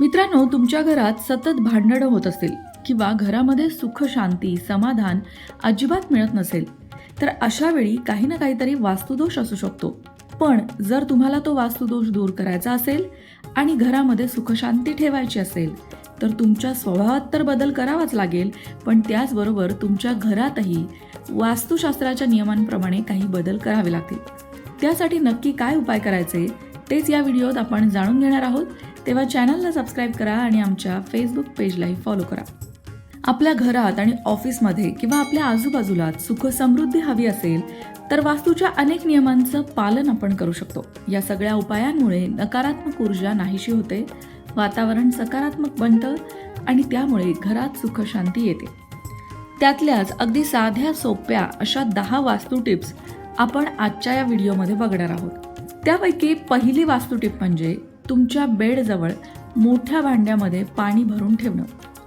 मित्रांनो तुमच्या घरात सतत भांडणं होत असतील किंवा घरामध्ये सुख शांती समाधान अजिबात मिळत नसेल तर अशा वेळी काही ना काहीतरी वास्तुदोष असू शकतो. पण जर तुम्हाला तो वास्तुदोष दूर करायचा असेल आणि घरामध्ये सुखशांती ठेवायची असेल तर तुमच्या स्वभावात तर बदल करावाच लागेल पण त्याचबरोबर तुमच्या घरातही वास्तुशास्त्राच्या नियमांप्रमाणे काही बदल करावे लागतील. त्यासाठी नक्की काय उपाय करायचे तेच या व्हिडिओत आपण जाणून घेणार आहोत. तेव्हा चॅनलला सबस्क्राईब करा आणि आमच्या फेसबुक पेजलाही फॉलो करा. आपल्या घरात आणि ऑफिसमध्ये किंवा आपल्या आजूबाजूला सुख समृद्धी हवी असेल तर वास्तूच्या अनेक नियमांचं पालन आपण करू शकतो. या सगळ्या उपायांमुळे नकारात्मक ऊर्जा नाहीशी होते वातावरण सकारात्मक बनतं आणि त्यामुळे घरात सुखशांती येते. त्यातल्याच अगदी साध्या सोप्या अशा दहा वास्तू टिप्स आपण आजच्या या व्हिडिओमध्ये बघणार आहोत. त्यापैकी पहिली वास्तू टिप म्हणजे तुमच्या बेडजवळ मोठ्या भांड्यामध्ये पाणी भरून ठेवणं.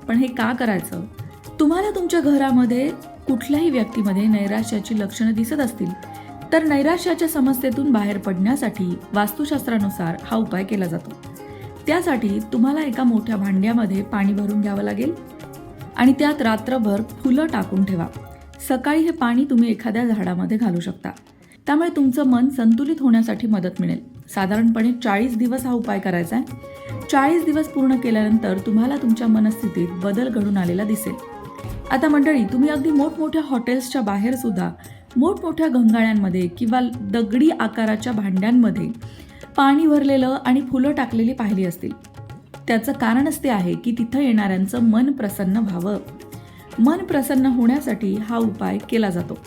पण हे का करायचं? तुम्हाला तुमच्या घरामध्ये कुठल्याही व्यक्तीमध्ये नैराश्याची लक्षणं दिसत असतील तर नैराश्याच्या समस्येतून बाहेर पडण्यासाठी वास्तुशास्त्रानुसार हा उपाय केला जातो. त्यासाठी तुम्हाला एका मोठ्या भांड्यामध्ये पाणी भरून घ्यावं लागेल आणि त्यात रात्रभर फुलं टाकून ठेवा. सकाळी हे पाणी तुम्ही एखाद्या झाडामध्ये घालू शकता. त्यामुळे तुमचं मन संतुलित होण्यासाठी मदत मिळेल. साधारणपणे चाळीस दिवस हा उपाय करायचा आहे. चाळीस दिवस पूर्ण केल्यानंतर तुम्हाला तुमच्या मनस्थितीत बदल घडून आलेला दिसेल. आता मंडळी तुम्ही अगदी मोठमोठ्या हॉटेल्सच्या बाहेर सुद्धा मोठमोठ्या घंगाळ्यांमध्ये किंवा दगडी आकाराच्या भांड्यांमध्ये पाणी भरलेलं आणि फुलं टाकलेली पाहिली असतील. त्याचं कारणच ते आहे की तिथं येणाऱ्यांचं मन प्रसन्न व्हावं. मन प्रसन्न होण्यासाठी हा उपाय केला जातो.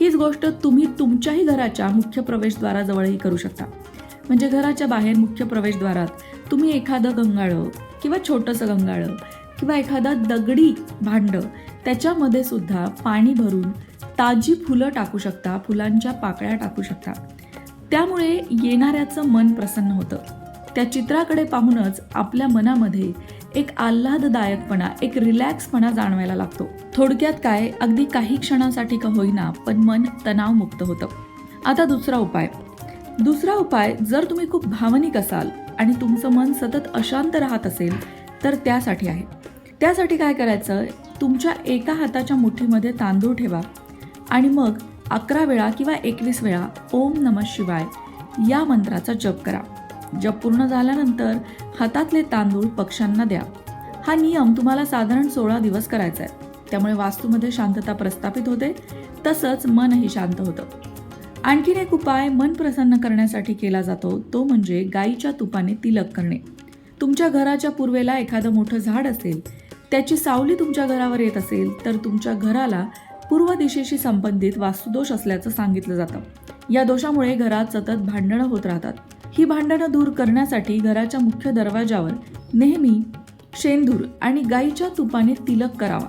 हीच गोष्ट तुम्ही तुमच्याही घराच्या मुख्य प्रवेशद्वाराजवळही करू शकता. म्हणजे घराच्या बाहेर मुख्य प्रवेशद्वारात तुम्ही एखादं गंगाळं किंवा छोटंसं गंगाळं किंवा एखादा दगडी भांडं त्याच्यामध्ये सुद्धा पाणी भरून ताजी फुलं टाकू शकता फुलांच्या पाकळ्या टाकू शकता. त्यामुळे येणाऱ्याचं मन प्रसन्न होतं. त्या चित्राकडे पाहूनच आपल्या मनामध्ये एक आल्हाददायकपणा एक रिलॅक्सपणा जाणवायला लागतो. थोडक्यात काय अगदी काही क्षणासाठी का होईना पण मन तणावमुक्त होतं. आता दुसरा उपाय. दुसरा उपाय जर तुम्ही खूप भावनिक असाल आणि तुमचं मन सतत अशांत राहत असेल तर त्यासाठी आहे. त्यासाठी काय करायचं? तुमच्या एका हाताच्या मुठीमध्ये तांदूळ ठेवा आणि मग अकरा वेळा किंवा एकवीस वेळा ओम नम शिवाय या मंत्राचा जप करा. जप पूर्ण झाल्यानंतर हातातले तांदूळ पक्ष्यांना द्या. हा नियम तुम्हाला साधारण सोळा दिवस करायचा आहे. त्यामुळे वास्तूमध्ये शांतता प्रस्थापित होते. तसंच मनही शांत होतं. आणखीन एक उपाय मन प्रसन्न करण्यासाठी केला जातो तो म्हणजे गाईच्या तुपाने तिलक करणे. तुमच्या घराच्या पूर्वेला एखादं मोठं झाड असेल त्याची सावली तुमच्या घरावर येत असेल तर तुमच्या घराला पूर्व दिशेशी संबंधित वास्तुदोष असल्याचं सांगितलं जातं. या दोषामुळे घरात सतत भांडणं होत राहतात. ही भांडणं दूर करण्यासाठी घराच्या मुख्य दरवाजावर नेहमी शेंदूर आणि गाईच्या तुपाने तिलक करावा.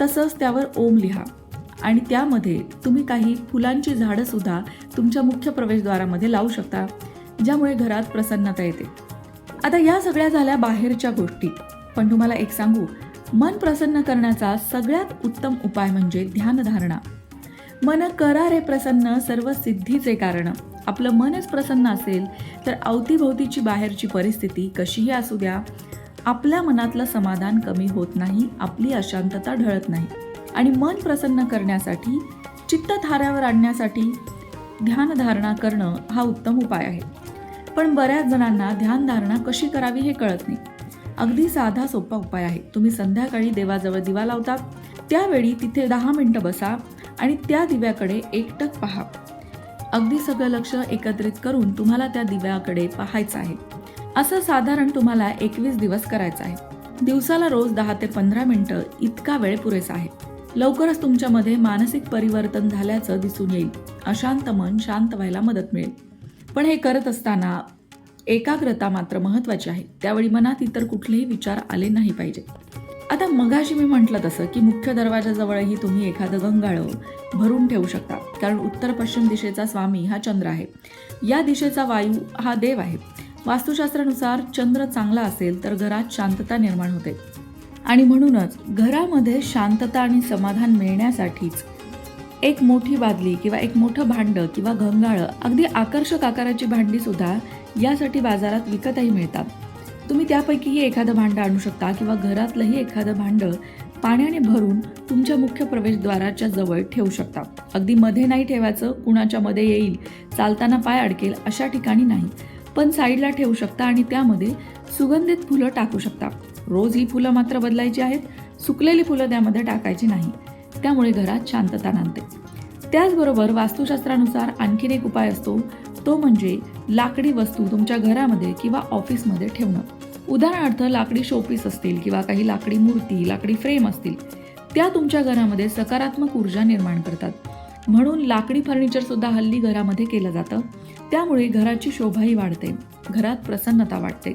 तसंच त्यावर ओम लिहा. आणि त्यामध्ये तुम्ही काही फुलांची झाडं सुद्धा तुमच्या मुख्य प्रवेशद्वारामध्ये लावू शकता ज्यामुळे घरात प्रसन्नता येते. आता या सगळ्या झाल्या बाहेरच्या गोष्टी. पण तुम्हाला एक सांगू मन प्रसन्न करण्याचा सगळ्यात उत्तम उपाय म्हणजे ध्यानधारणा. मन करा रे प्रसन्न सर्व सिद्धीचे कारण. आपलं मनच प्रसन्न असेल तर अवतीभोवतीची बाहेरची परिस्थिती कशीही असू द्या. आपल्या मनातलं समाधान कमी होत नाही आपली अशांतता ढळत नाही. आणि मन प्रसन्न करण्यासाठी चित्तधाऱ्यावर आणण्यासाठी ध्यानधारणा करणं हा उत्तम उपाय आहे. पण बऱ्याच जणांना ध्यानधारणा कशी करावी हे कळत नाही. अगदी साधा सोपा उपाय आहे. तुम्ही संध्याकाळी देवाजवळ दिवा लावता त्यावेळी तिथे दहा मिनटं बसा आणि त्या दिव्याकडे एकटक पहा. अगदी सगळं लक्ष एकत्रित करून तुम्हाला त्या दिव्याकडे पाहायचं आहे. असं साधारण तुम्हाला एकवीस दिवस करायचं आहे. दिवसाला रोज दहा ते पंधरा मिनटं इतका वेळ पुरेसा आहे. लवकरच तुमच्यामध्ये मानसिक परिवर्तन झाल्याचं दिसून येईल. अशांत मन शांत व्हायला मदत मिळेल. पण हे करत असताना एकाग्रता मात्र महत्वाची आहे. त्यावेळी मनात इतर कुठलेही विचार आले नाही पाहिजे. आता मगाशी मी म्हटलं तसं की मुख्य दरवाजाजवळही तुम्ही एखादं गंगाळं भरून ठेवू शकता. कारण उत्तर पश्चिम दिशेचा स्वामी हा चंद्र आहे. या दिशेचा वायू हा देव आहे. वास्तुशास्त्रानुसार चंद्र चांगला असेल तर घरात शांतता निर्माण होते. आणि म्हणूनच घरामध्ये शांतता आणि समाधान मिळण्यासाठीच एक मोठी बादली किंवा एक मोठं भांडं किंवा घंगाळं अगदी आकर्षक आकाराची भांडी सुद्धा यासाठी बाजारात विकतही मिळतात. तुम्ही त्यापैकीही एखादं भांडं आणू शकता किंवा घरातलंही एखादं भांडं पाण्याने भरून तुमच्या मुख्य प्रवेशद्वाराच्या जवळ ठेवू शकता. अगदी मध्ये नाही ठेवायचं कुणाच्या मध्ये येईल चालताना पाय अडकेल अशा ठिकाणी नाही. पण साईडला ठेवू शकता आणि त्यामध्ये सुगंधित फुलं टाकू शकता. रोज ही फुलं मात्र बदलायची आहेत सुकलेली फुलं त्यामध्ये टाकायची नाही. त्यामुळे घरात शांतता नांदते. त्याचबरोबर वास्तुशास्त्रानुसार आणखीन एक उपाय असतो तो म्हणजे लाकडी वस्तू तुमच्या घरामध्ये किंवा ऑफिसमध्ये ठेवणं. उदाहरणार्थ लाकडी शोपीस असतील किंवा काही लाकडी मूर्ती लाकडी फ्रेम असतील त्या तुमच्या घरामध्ये सकारात्मक ऊर्जा निर्माण करतात. म्हणून लाकडी फर्निचर सुद्धा हल्ली घरामध्ये केलं जातं. त्यामुळे घराची शोभाही वाढते. घरात प्रसन्नता वाटते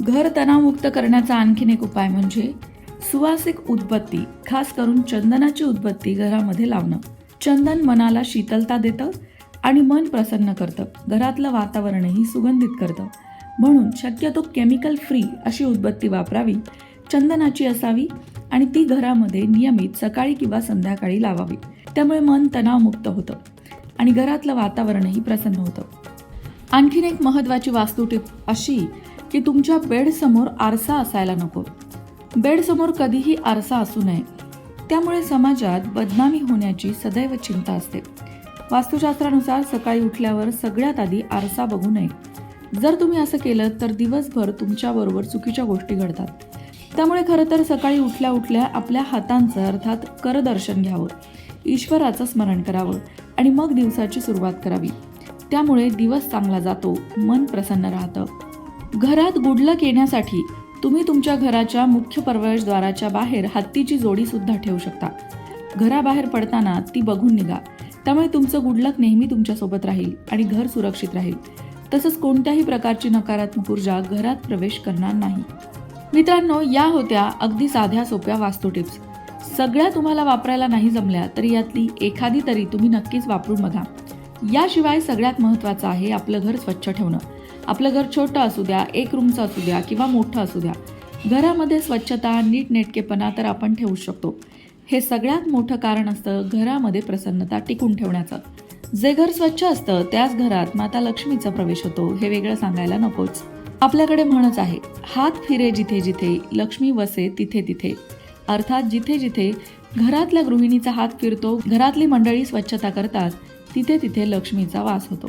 घर तणावमुक्त करण्याचा आणखीन एक उपाय म्हणजे सुवासिक उदबत्ती खास करून चंदनाची उदबत्ती घरामध्ये लावणं. चंदन मनाला शीतलता देतं आणि मन प्रसन्न करतं. घरातलं वातावरणही सुगंधित करतं. म्हणून शक्यतो केमिकल फ्री अशी उदबत्ती वापरावी चंदनाची असावी आणि ती घरामध्ये नियमित सकाळी किंवा संध्याकाळी लावावी. त्यामुळे मन तणावमुक्त होतं आणि घरातलं वातावरणही प्रसन्न होतं. आणखीन एक महत्त्वाची वास्तू अशी की तुमच्या बेडसमोर आरसा असायला नको. बेडसमोर कधीही आरसा असू नये. त्यामुळे समाजात बदनामी होण्याची सदैव चिंता असते. वास्तुशास्त्रानुसार सकाळी उठल्यावर सगळ्यात आधी आरसा बघू नये. जर तुम्ही असं केलं तर दिवसभर तुमच्याबरोबर चुकीच्या गोष्टी घडतात. त्यामुळे खरं तर सकाळी उठल्या उठल्या आपल्या हातांचं अर्थात करदर्शन घ्यावं. ईश्वराचं स्मरण करावं आणि मग दिवसाची सुरुवात करावी. त्यामुळे दिवस चांगला जातो मन प्रसन्न राहतं. घरात गुडलक येण्यासाठी तुम्ही तुमच्या घराच्या मुख्य प्रवेशद्वाराच्या बाहेर हत्तीची जोडी सुद्धा ठेवू शकता. घराबाहेर पडताना ती बघून निघा. त्यामुळे तुमचं गुडलक नेहमी तुमच्यासोबत राहील आणि घर सुरक्षित राहील. तसंच कोणत्याही प्रकारची नकारात्मक ऊर्जा घरात प्रवेश करणार नाही. मित्रांनो या होत्या अगदी साध्या सोप्या वास्तू टिप्स. सगळ्या तुम्हाला वापरायला नाही जमल्या तरी यातली एखादी तरी तुम्ही नक्कीच वापरून बघा. याशिवाय सगळ्यात महत्त्वाचं आहे आपलं घर स्वच्छ ठेवणं. आपलं घर छोटं असू द्या एक रूमचं असू द्या किंवा मोठं असू द्या. घरामध्ये स्वच्छता नीटनेटकेपणा तर आपण ठेवू शकतो. हे सगळ्यात मोठं कारण असतं घरामध्ये प्रसन्नता टिकून ठेवण्याचं. जे घर स्वच्छ असतं त्याच घरात माता लक्ष्मीचा प्रवेश होतो हे वेगळं सांगायला नकोच. आपल्याकडे म्हणच आहे हात फिरे जिथे जिथे लक्ष्मी वसे तिथे तिथे. अर्थात जिथे जिथे घरातल्या गृहिणीचा हात फिरतो घरातली मंडळी स्वच्छता करतात तिथे तिथे लक्ष्मीचा वास होतो.